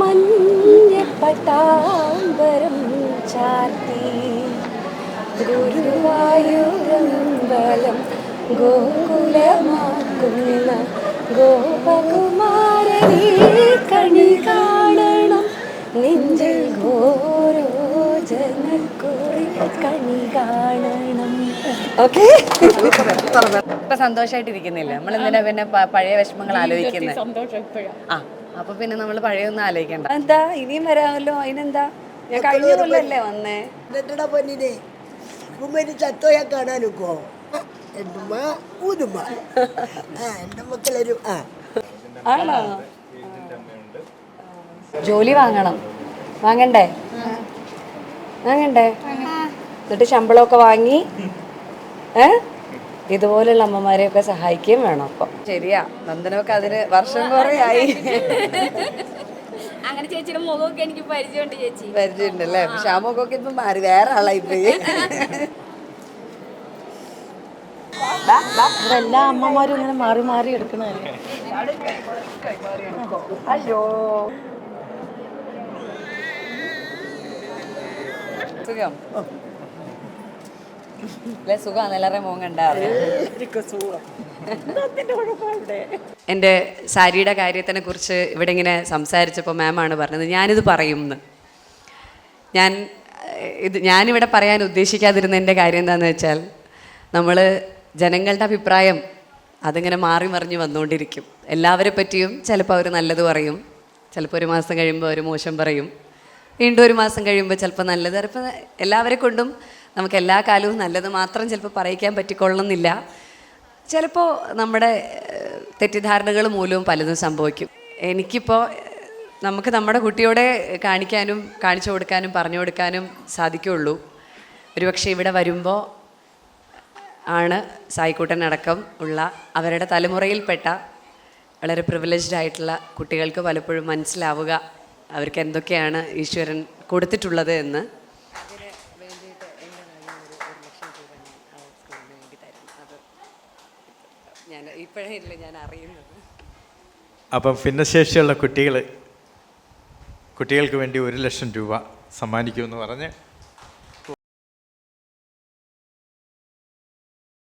മഞ്ഞപ്പട്ടാമ്പരം ചാർത്തി. ഗുരുവായൂരമ്പലം ഗോകുലമാക്കുന്ന ഗോപകുമാരനെ കണി കാണണം. നെഞ്ചിൽ ഓരോ ജനക്കുറി കണി കാണണം. ഓക്കെ. ഇപ്പൊ സന്തോഷമായിട്ടിരിക്കുന്നില്ല നമ്മൾ എന്തിനാ പിന്നെ പഴയ വിഷമങ്ങൾ ആലോചിക്കുന്നത് സന്തോഷം ഇപ്പോഴാ. ആ. അപ്പൊ പിന്നെ നമ്മൾ പഴയൊന്നും ആലോചിക്കണ്ട. എന്താ? ഇനിയും വരാമല്ലോ. അതിനെന്താ? ഞാൻ കഴിഞ്ഞ കൊല്ലല്ലേ വന്നേ. എന്നിട്ടാ പൊന്നിനെ? ഉമ്മേന് ചത്തോയാ കാണാനൊക്കോ? എന്റുമ്മ ഊതുമ്മ. ആ എന്റെ മക്കളൊരു ആ. ആണോ? ജോലി വാങ്ങണം. വാങ്ങണ്ടേ? വാങ്ങണ്ടേ? എന്നിട്ട് ശമ്പളമൊക്കെ വാങ്ങി. ഏ? ഇതുപോലുള്ള അമ്മമാരെയൊക്കെ സഹായിക്കുകയും വേണം അപ്പം. ശരിയാ. നന്ദനമൊക്കെ അതിന് വർഷം കുറേ ആയി അങ്ങനെ ചേച്ചിയുടെ മുഖമൊക്കെ എനിക്ക് പരിചയമുണ്ട് ചേച്ചി. പരിചയമുണ്ടല്ലേ? ശ്യാമൊക്കെ ഇപ്പൊ മാറി വേറെ ആളായി പോയി എല്ലാ അമ്മമാരും ഇങ്ങനെ മാറി മാറി എടുക്കണല്ലേ സുഖം? അല്ലെ? സുഖമാണ് എല്ലാവരുടെ മോൻ കണ്ടാറ് എന്റെ സാരിയുടെ കാര്യത്തിനെ കുറിച്ച് ഇവിടെ ഇങ്ങനെ സംസാരിച്ചപ്പോൾ മാമാണ് പറഞ്ഞത്. ഞാനിത് പറയുമെന്ന് ഞാൻ ഇത് ഞാനിവിടെ പറയാൻ ഉദ്ദേശിക്കാതിരുന്നതിന്റെ കാര്യം എന്താണെന്ന് വെച്ചാൽ നമ്മൾ ജനങ്ങളുടെ അഭിപ്രായം അതിങ്ങനെ മാറി മറിഞ്ഞ് വന്നുകൊണ്ടിരിക്കും. എല്ലാവരെ പറ്റിയും ചിലപ്പോൾ അവർ നല്ലത് പറയും. ചിലപ്പോൾ ഒരു മാസം കഴിയുമ്പോൾ അവർ മോശം പറയും. വീണ്ടും ഒരു മാസം കഴിയുമ്പോൾ ചിലപ്പോൾ നല്ലത്. ചിലപ്പോൾ എല്ലാവരെ കൊണ്ടും നമുക്ക് എല്ലാ കാലവും നല്ലത് മാത്രം ചിലപ്പോൾ പറയിക്കാൻ പറ്റിക്കൊള്ളണമെന്നില്ല. ചിലപ്പോൾ നമ്മുടെ തെറ്റിദ്ധാരണകൾ മൂലവും പലതും സംഭവിക്കും. എനിക്കിപ്പോൾ നമുക്ക് നമ്മുടെ കുട്ടിയോടെ കാണിക്കാനും കാണിച്ചു കൊടുക്കാനും പറഞ്ഞു കൊടുക്കാനും സാധിക്കുകയുള്ളൂ ഒരുപക്ഷെ ഇവിടെ വരുമ്പോൾ ആണ് സായിക്കൂട്ടനടക്കം ഉള്ള അവരുടെ തലമുറയിൽപ്പെട്ട വളരെ പ്രിവിലേജ്ഡ് ആയിട്ടുള്ള കുട്ടികൾക്ക് പലപ്പോഴും മനസ്സിലാവുക അവർക്ക് എന്തൊക്കെയാണ് ഈശ്വരൻ കൊടുത്തിട്ടുള്ളത് എന്ന്. ഇപ്പോഴേ ഇല്ല ഞാൻ അറിയുന്നത്. അപ്പം ഭിന്നശേഷിയുള്ള കുട്ടികൾ കുട്ടികൾക്ക് വേണ്ടി ഒരു ലക്ഷം രൂപ സമ്മാനിക്കുമെന്ന് പറഞ്ഞ്